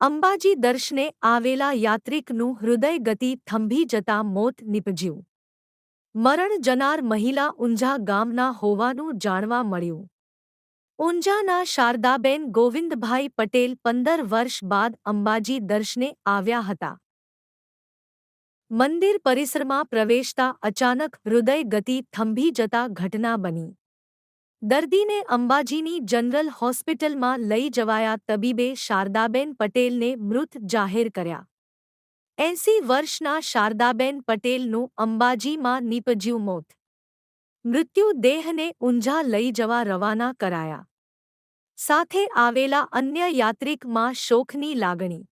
અંબાજી દર્શને આવેલા યાત્રિકનું હૃદય ગતિ થંભી જતા મોત નીપજ્યું. મરણ જનાર મહિલા ઊંઝા ગામના હોવાનું જાણવા મળ્યું. ઊંઝાના શારદાબેન ગોવિંદભાઈ પટેલ પંદર વર્ષ બાદ અંબાજી દર્શને આવ્યા હતા. મંદિર પરિસરમાં પ્રવેશતા અચાનક હૃદય ગતિ થંભી જતા ઘટના બની. દર્દીને અંબાજીની જનરલ હોસ્પિટલમાં લઈ જવાયા તબીબે શારદાબેન પટેલને મૃત જાહેર કર્યા. એંસી વર્ષના શારદાબેન પટેલનું અંબાજીમાં નીપજ્યું મોત. મૃત્યુ દેહને ઊંઝા લઈ જવા રવાના કરાયા. સાથે આવેલા અન્ય યાત્રિકમાં શોકની લાગણી.